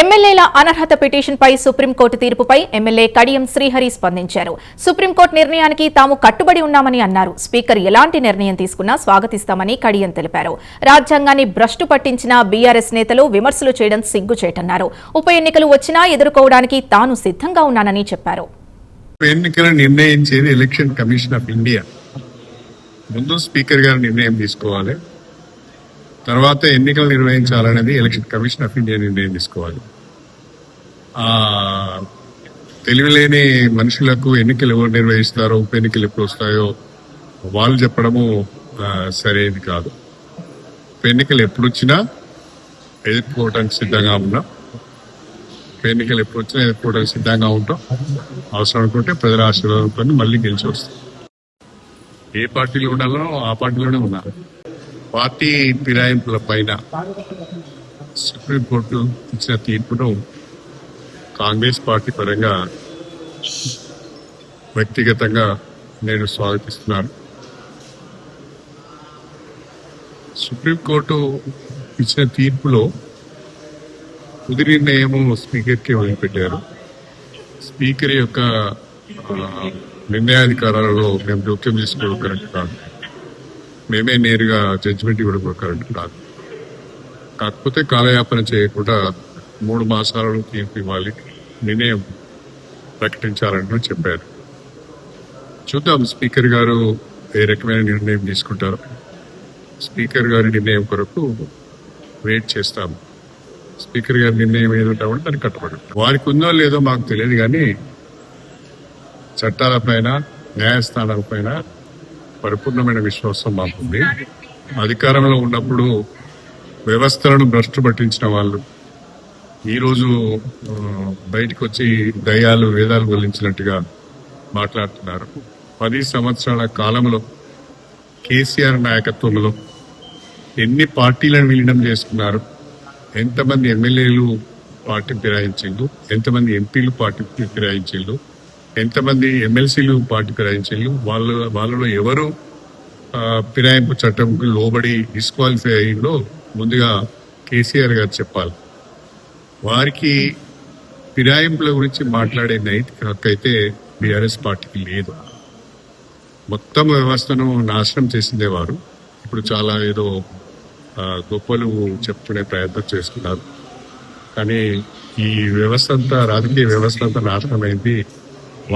ఎమ్మెల్యేల అనర్హత పిటిషన్పై సుప్రీంకోర్టు తీర్పుపై ఎమ్మెల్యే కడియం శ్రీహరి స్పందించారు. సుప్రీంకోర్టు నిర్ణయానికి తాము కట్టుబడి ఉన్నామని అన్నారు. స్పీకర్ ఎలాంటి నిర్ణయం తీసుకున్నా స్వాగతిస్తామని కడియం తెలిపారు. రాజ్యాంగాన్ని భ్రష్టు పట్టించిన బీఆర్ఎస్ నేతలు విమర్శలు చేయడం సిగ్గుచేటన్నారు. ఉప ఎన్నికలు వచ్చినా ఎదుర్కోవడానికి తాను సిద్ధంగా ఉన్నానని చెప్పారు. ఎన్నికలు నిర్ణయించేది ఎలక్షన్ కమిషన్ ఆఫ్ ఇండియా. ముందు స్పీకర్ గారు నిర్ణయం తీసుకోవాలి. తర్వాత ఎన్నికలు నిర్వహించాలనేది ఎలక్షన్ కమిషన్ ఆఫ్ ఇండియా నిర్ణయం తీసుకోవాలి. ఆ తెలివిలేని మనుషులకు ఎన్నికలు ఎవరు నిర్వహిస్తారో ఉప ఎన్నికలు ఎప్పుడు వస్తాయో వాళ్ళు చెప్పడము సరైనది కాదు. ఉప ఎన్నికలు ఎప్పుడు వచ్చినా ఎదుర్కోవడానికి సిద్ధంగా ఉన్నాం. ఉప ఎన్నికలు ఎప్పుడు వచ్చినా ఎదుర్కోవడానికి సిద్ధంగా ఉంటాం. అవసరం అనుకుంటే ప్రజల ఆశీర్వాదంతో మళ్ళీ గెలిచి వస్తాం ఏ పార్టీలో ఉండాలో ఆ పార్టీలోనే ఉన్నారు పార్టీ ఫిరాయింపుల పైన సుప్రీంకోర్టు ఇచ్చిన తీర్పును కాంగ్రెస్ పార్టీ పరంగా వ్యక్తిగతంగా నేను స్వాగతిస్తున్నాను. సుప్రీంకోర్టు ఇచ్చిన తీర్పులో తుది నిర్ణయము స్పీకర్కి వదిలిపెట్టారు. స్పీకర్ యొక్క నిర్ణయాధికారాలలో మేము జోక్యం చేసుకోవడం కరెక్ట్ కాదు మేమే నేరుగా జడ్జిమెంట్ ఇవ్వడం కూడా కరెక్ట్ కాదు. కాకపోతే కాలయాపన చేయకుండా మూడు మాసాలలో తీర్పు ఇవ్వాలి నిర్ణయం ప్రకటించాలని చెప్పారు. చూద్దాం స్పీకర్ గారు ఏ రకమైన నిర్ణయం తీసుకుంటారు. స్పీకర్ గారి నిర్ణయం కొరకు వెయిట్ చేస్తాం. స్పీకర్ గారి నిర్ణయం ఏదో ఉంటే దానికి కట్టుబడి వారికి ఉందో లేదో మాకు తెలియదు కానీ చట్టాలపైన న్యాయస్థానాలపైన పరిపూర్ణమైన విశ్వాసం మాకుంది. అధికారంలో ఉన్నప్పుడు వ్యవస్థలను భ్రష్టు పట్టించిన వాళ్ళు ఈరోజు బయటకు వచ్చి దయాలు వేదాలు వల్లించినట్టుగా మాట్లాడుతున్నారు. పది సంవత్సరాల కాలంలో కేసీఆర్ నాయకత్వంలో ఎన్ని పార్టీలను విలీనం చేసుకున్నారు ఎంతమంది ఎమ్మెల్యేలు పార్టీ ఫిరాయించిండు ఎంతమంది ఎంపీలు పార్టీ ఫిరాయించిండు ఎంతమంది ఎమ్మెల్సీలు పార్టీ ఫిరాయించిండు వాళ్ళ వాళ్ళలో ఎవరు ఫిరాయింపు చట్టంకు లోబడి డిస్క్వాలిఫై అయ్యిందో ముందుగా కేసీఆర్ గారు చెప్పాలి. వారికి ఫిరాయింపుల గురించి మాట్లాడే నైతిక హక్కు అయితే బీఆర్ఎస్ పార్టీకి లేదు. మొత్తం వ్యవస్థను నాశనం చేసిందే వారు. ఇప్పుడు చాలా ఏదో గొప్పలు చెప్పుకునే ప్రయత్నం చేస్తున్నారు. కానీ ఈ వ్యవస్థ అంతా రాజకీయ వ్యవస్థ అంతా నాశనమైంది